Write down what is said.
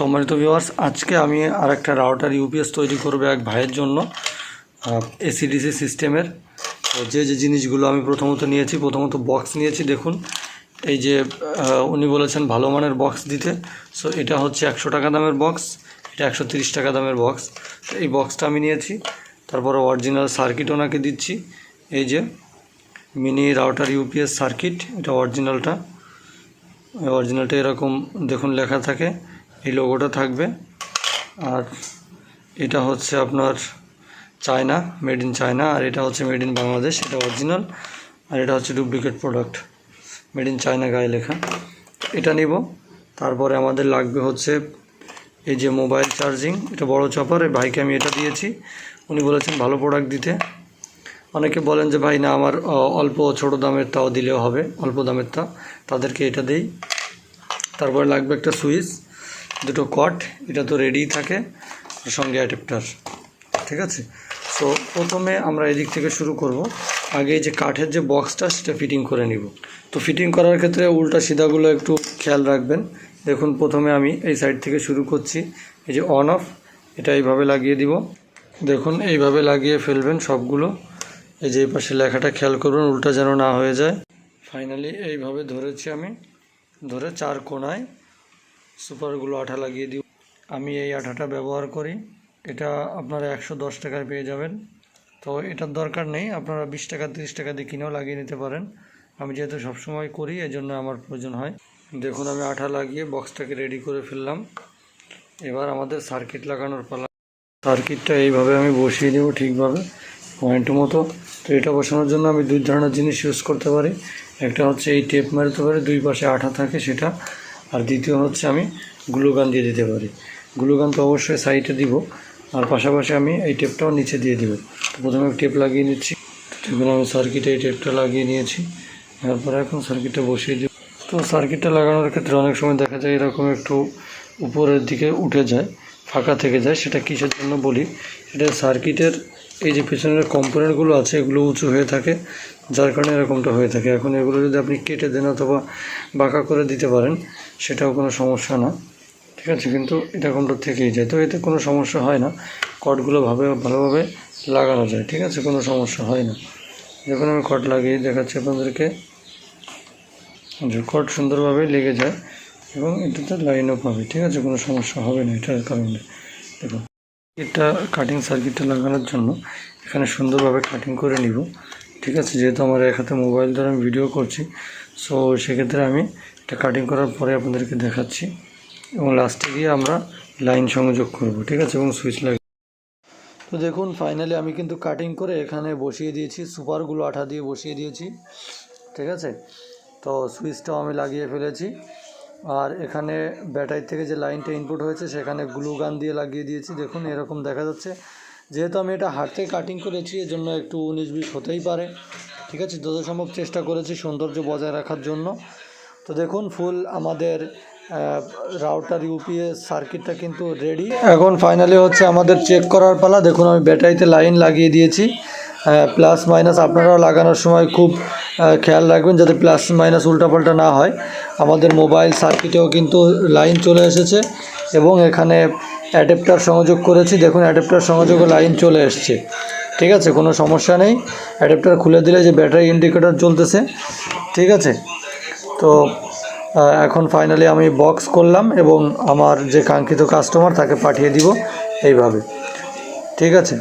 সম্মানিত ভিউয়ার্স আজকে আমি আর একটা রাউটার ইউপিএস তৈরি করব এক ভাইয়ের জন্য এসিডিসি সিস্টেমের তো যে যে জিনিসগুলো আমি প্রথমত নিয়েছি, প্রথমত বক্স নিয়েছি, দেখুন। এই যে উনি বলেছেন ভালো মানের বক্স দিতে। সো এটা হচ্ছে একশো টাকা দামের বক্স এটা একশো তিরিশ টাকা দামের বক্স তো এই বক্সটা আমি নিয়েছি, তারপরে অরিজিনাল সার্কিট ওনাকে দিচ্ছি। এই যে মিনি রাউটার ইউপিএস সার্কিট এটা অরিজিনালটা অরিজিনালটা এরকম, দেখুন, লেখা থাকে। এই লোগোটা থাকবে। আর এটা হচ্ছে আপনার চায়না মেড ইন চায়না, আর এটা হচ্ছে মেড ইন বাংলাদেশ, এটা অরিজিনাল আর এটা হচ্ছে duplicate product made in China গায়ে লেখা। এটা নিব, তারপরে আমাদের লাগবে হচ্ছে এই যে মোবাইল চার্জিং এটা বড় চপার এই ভাইকে আমি এটা দিয়েছি। উনি বলেছেন ভালো প্রোডাক্ট দিতে। অনেকে বলেন যে, ভাই না, আমার অল্প ছোট দামের তাও দিলেও হবে, অল্প দামের তা তাদেরকে এটা দেই। তারপরে লাগবে একটা সুইচ। দুটো কট, এটা তো রেডিই থাকে সঙ্গে অ্যাডাপ্টার ঠিক আছে? সো প্রথমে আমরা এদিক থেকে শুরু করব। আগে যে কাঠের যে বক্সটা সেটা ফিটিং করে নিব। তো ফিটিং করার ক্ষেত্রে উল্টা সিধাগুলো একটু খেয়াল রাখবেন। দেখুন, প্রথমে আমি এই সাইড থেকে শুরু করছি। এই যে অন অফ এটা এইভাবে লাগিয়ে দিব। দেখুন, এইভাবে লাগিয়ে ফেলবেন সবগুলো। এই যে পাশে লেখাটা খেয়াল করবেন উল্টা যেন না হয়ে যায়। ফাইনালি এইভাবে ধরেছি আমি, ধরে চার কোণায় সুপারগুলো আঠা লাগিয়ে দিই আমি এই আঠাটা ব্যবহার করি। এটা আপনারা একশো দশ টাকায় পেয়ে যাবেন। তো এটার দরকার নেই। আপনারা বিশ টাকা, তিরিশ টাকা দিয়ে কিনেও লাগিয়ে নিতে পারেন। আমি যেহেতু সবসময় করি এজন্য আমার প্রয়োজন হয়। দেখুন, আমি আঠা লাগিয়ে বক্সটাকে রেডি করে ফেললাম। এবার আমাদের সার্কিট লাগানোর পালা। সার্কিটটা এইভাবে আমি বসিয়ে দেবো ঠিকভাবে, পয়েন্ট মতো। তো এটা বসানোর জন্য আমি দুই ধরনের জিনিস ইউজ করতে পারি। একটা হচ্ছে এই টেপ মারতে পারি, দুই পাশে আঠা থাকে সেটা। আর দ্বিতীয় হচ্ছে আমি গ্লুগান দিয়ে দিতে পারি। গ্লুগান তো অবশ্যই সাইডে দিব, আর পাশাপাশি আমি এই টেপটাও নিচে দিয়ে দিব। প্রথমে টেপ লাগিয়ে নিচ্ছি দেখুন আমি সার্কিটে এই টেপটা লাগিয়ে নিয়েছি তারপরে এখন সার্কিটটা বসিয়ে দিব। তো সার্কিটটা লাগানোর ক্ষেত্রে অনেক সময় দেখা যায় এরকম একটু উপরের দিকে উঠে যায়, ফাঁকা থেকে যায়, সেটা কিসের জন্য বলি? এটা সার্কিটের এই যে পেছনের কম্পোনেন্টগুলো আছে, এগুলো উঁচু হয়ে থাকে, যার কারণে এরকমটা হয়ে থাকে। এখন এগুলো যদি আপনি কেটে দেন অথবা বাঁকা করে দিতে পারেন সেটাও কোনো সমস্যা না। ঠিক আছে, কিন্তু এটা কোনটা থেকেই যায়? তো এতে কোনো সমস্যা হয় না। কটগুলো ভাবে ভালোভাবে লাগানো যায়। ঠিক আছে, কোনো সমস্যা হয় না। যখন আমি কট লাগিয়ে দেখাচ্ছি আপনাদেরকে কট সুন্দরভাবে লেগে যায় এবং এটাতে লাইনও পাবে। ঠিক আছে, কোনো সমস্যা হবে না এটার কারণে। দেখুন, এটা কাটিং সার্কিটটা লাগানোর জন্য এখানে সুন্দরভাবে কাটিং করে নিব। ঠিক আছে, যেহেতু আমার এক হাতে মোবাইল দ্বারা আমি ভিডিও করছি সো সেক্ষেত্রে আমি এটা কাটিং করার পরে আপনাদেরকে দেখাচ্ছি। এবং লাস্টে গিয়ে আমরা লাইন সংযোগ করব, ঠিক আছে? এবং সুইচ লাগিয়ে তো দেখুন ফাইনালি আমি কিন্তু কাটিং করে এখানে বসিয়ে দিয়েছি সুপারগুলো আঠা দিয়ে বসিয়ে দিয়েছি, ঠিক আছে? তো সুইচটাও আমি লাগিয়ে ফেলেছি। আর এখানে ব্যাটারি থেকে যে লাইনটা ইনপুট হয়েছে, সেখানে গ্লু গান দিয়ে লাগিয়ে দিয়েছি। দেখুন, এরকম দেখা যাচ্ছে। যেহেতু আমি এটা হাতে কাটিং করেছি, এজন্য একটু উনিশ বিশ হতেই পারে, ঠিক আছে? যত সম্ভব চেষ্টা করেছি সৌন্দর্য বজায় রাখার জন্য। তো দেখুন, ফুল আমাদের রাউটার ইউপিএস সার্কিটটা কিন্তু রেডি এখন ফাইনালি হচ্ছে আমাদের চেক করার পালা। দেখুন, আমি ব্যাটারিতে লাইন লাগিয়ে দিয়েছি। প্লাস মাইনাস আপনারাও লাগানোর সময় খুব খেয়াল রাখবেন যাতে প্লাস মাইনাস উল্টাপাল্টা না হয়। আমাদের মোবাইল সার্কিটেও কিন্তু লাইন চলে এসেছে এবং এখানে অ্যাডাপ্টার সংযোগ করেছি। দেখুন অ্যাডাপ্টার সংযোগে লাইন চলে এসছে। ঠিক আছে, কোনো সমস্যা নেই। অ্যাডাপ্টার খুলে দিলে যে ব্যাটারি ইন্ডিকেটর চলতেছে। ঠিক আছে? তো এখন ফাইনালি আমি বক্স করলাম এবং আমার যে কাঙ্ক্ষিত কাস্টমার তাকে পাঠিয়ে দিব এইভাবে। ঠিক আছে?